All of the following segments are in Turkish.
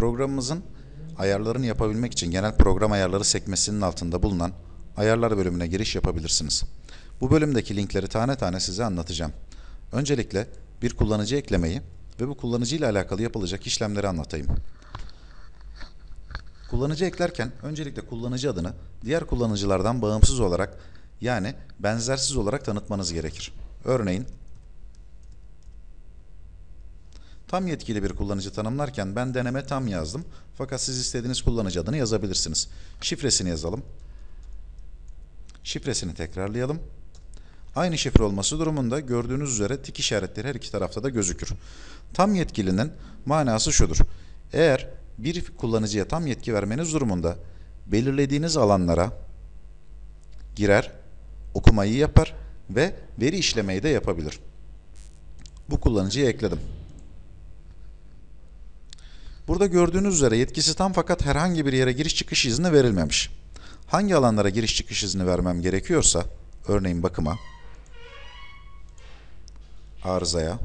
Programımızın ayarlarını yapabilmek için genel program ayarları sekmesinin altında bulunan ayarlar bölümüne giriş yapabilirsiniz. Bu bölümdeki linkleri tane tane size anlatacağım. Öncelikle bir kullanıcı eklemeyi ve bu kullanıcı ile alakalı yapılacak işlemleri anlatayım. Kullanıcı eklerken öncelikle kullanıcı adını diğer kullanıcılardan bağımsız olarak yani benzersiz olarak tanıtmanız gerekir. Örneğin tam yetkili bir kullanıcı tanımlarken ben deneme tam yazdım fakat siz istediğiniz kullanıcı adını yazabilirsiniz. Şifresini yazalım. Şifresini tekrarlayalım. Aynı şifre olması durumunda gördüğünüz üzere tik işaretleri her iki tarafta da gözükür. Tam yetkilinin manası şudur. Eğer bir kullanıcıya tam yetki vermeniz durumunda belirlediğiniz alanlara girer, okumayı yapar ve veri işlemeyi de yapabilir. Bu kullanıcıyı ekledim. Burada gördüğünüz üzere yetkisi tam fakat herhangi bir yere giriş çıkış izni verilmemiş. Hangi alanlara giriş çıkış izni vermem gerekiyorsa, örneğin bakıma, arızaya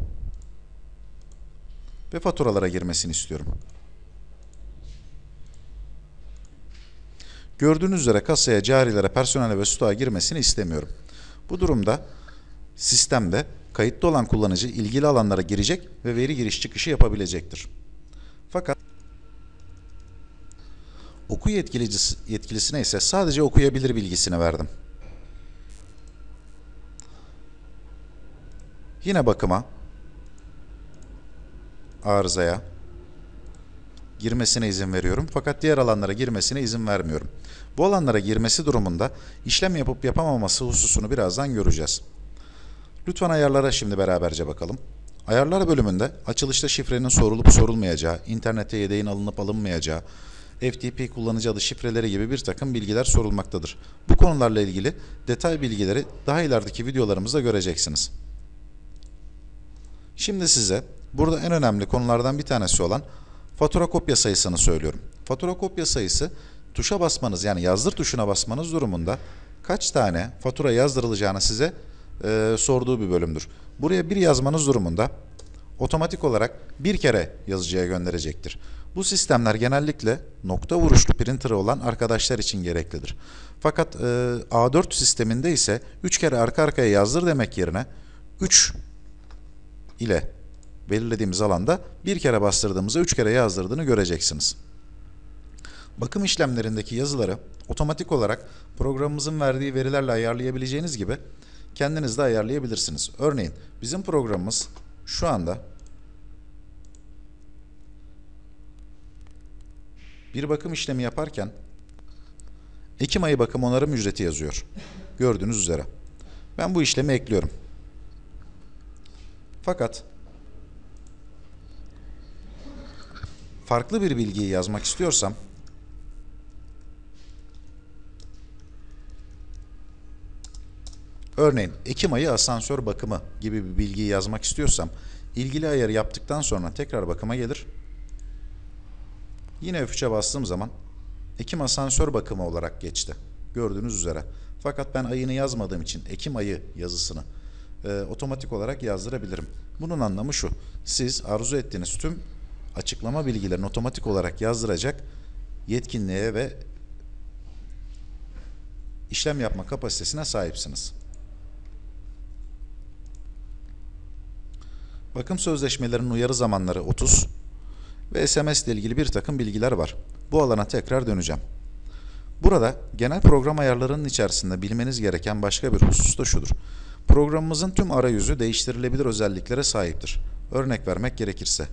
ve faturalara girmesini istiyorum. Gördüğünüz üzere kasaya, carilere, personele ve stoğa girmesini istemiyorum. Bu durumda sistemde kayıtlı olan kullanıcı ilgili alanlara girecek ve veri giriş çıkışı yapabilecektir. Fakat oku yetkilicisi, yetkilisine ise sadece okuyabilir bilgisini verdim. Yine bakıma, arızaya, girmesine izin veriyorum. Fakat diğer alanlara girmesine izin vermiyorum. Bu alanlara girmesi durumunda işlem yapıp yapamaması hususunu birazdan göreceğiz. Lütfen ayarlara şimdi beraberce bakalım. Ayarlar bölümünde açılışta şifrenin sorulup sorulmayacağı, internete yedeğin alınıp alınmayacağı, FTP kullanıcı adı şifreleri gibi bir takım bilgiler sorulmaktadır. Bu konularla ilgili detay bilgileri daha ilerideki videolarımızda göreceksiniz. Şimdi size burada en önemli konulardan bir tanesi olan fatura kopya sayısını söylüyorum. Fatura kopya sayısı tuşa basmanız yani yazdır tuşuna basmanız durumunda kaç tane fatura yazdırılacağını size e, sorduğu bir bölümdür. Buraya bir yazmanız durumunda otomatik olarak bir kere yazıcıya gönderecektir. Bu sistemler genellikle nokta vuruşlu printer'ı olan arkadaşlar için gereklidir. Fakat e, A4 sisteminde ise 3 kere arka arkaya yazdır demek yerine 3 ile belirlediğimiz alanda bir kere bastırdığımızda üç kere yazdırdığını göreceksiniz. Bakım işlemlerindeki yazıları otomatik olarak programımızın verdiği verilerle ayarlayabileceğiniz gibi kendiniz de ayarlayabilirsiniz. Örneğin bizim programımız şu anda bir bakım işlemi yaparken Ekim ayı bakım onarım ücreti yazıyor. Gördüğünüz üzere. Ben bu işlemi ekliyorum. Fakat farklı bir bilgiyi yazmak istiyorsam örneğin Ekim ayı asansör bakımı gibi bir bilgiyi yazmak istiyorsam ilgili ayarı yaptıktan sonra tekrar bakıma gelir. Yine F3'e bastığım zaman Ekim asansör bakımı olarak geçti. Gördüğünüz üzere. Fakat ben ayını yazmadığım için Ekim ayı yazısını e, otomatik olarak yazdırabilirim. Bunun anlamı şu. Siz arzu ettiğiniz tüm açıklama bilgilerini otomatik olarak yazdıracak yetkinliğe ve işlem yapma kapasitesine sahipsiniz. Bakım sözleşmelerinin uyarı zamanları 30 ve SMS ile ilgili bir takım bilgiler var. Bu alana tekrar döneceğim. Burada genel program ayarlarının içerisinde bilmeniz gereken başka bir husus da şudur. Programımızın tüm arayüzü değiştirilebilir özelliklere sahiptir. Örnek vermek gerekirse.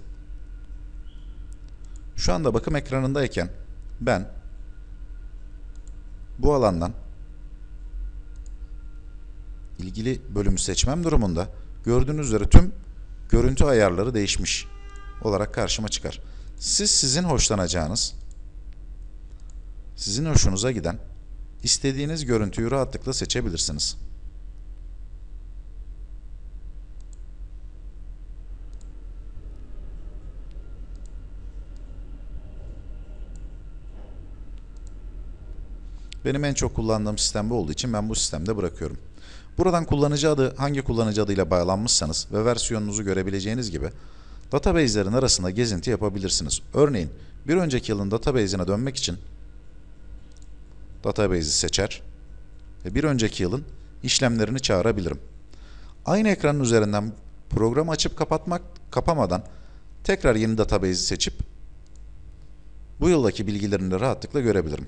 Şu anda bakım ekranındayken ben bu alandan ilgili bölümü seçmem durumunda gördüğünüz üzere tüm görüntü ayarları değişmiş olarak karşıma çıkar. Siz sizin hoşlanacağınız, sizin hoşunuza giden istediğiniz görüntüyü rahatlıkla seçebilirsiniz. Benim en çok kullandığım sistem bu olduğu için ben bu sistemde bırakıyorum. Buradan kullanıcı adı hangi kullanıcı adıyla bağlanmışsanız ve versiyonunuzu görebileceğiniz gibi database'lerin arasında gezinti yapabilirsiniz. Örneğin bir önceki yılın database'ine dönmek için database'i seçer ve bir önceki yılın işlemlerini çağırabilirim. Aynı ekranın üzerinden programı açıp kapatmak kapamadan tekrar yeni database'i seçip bu yıldaki bilgilerini rahatlıkla görebilirim.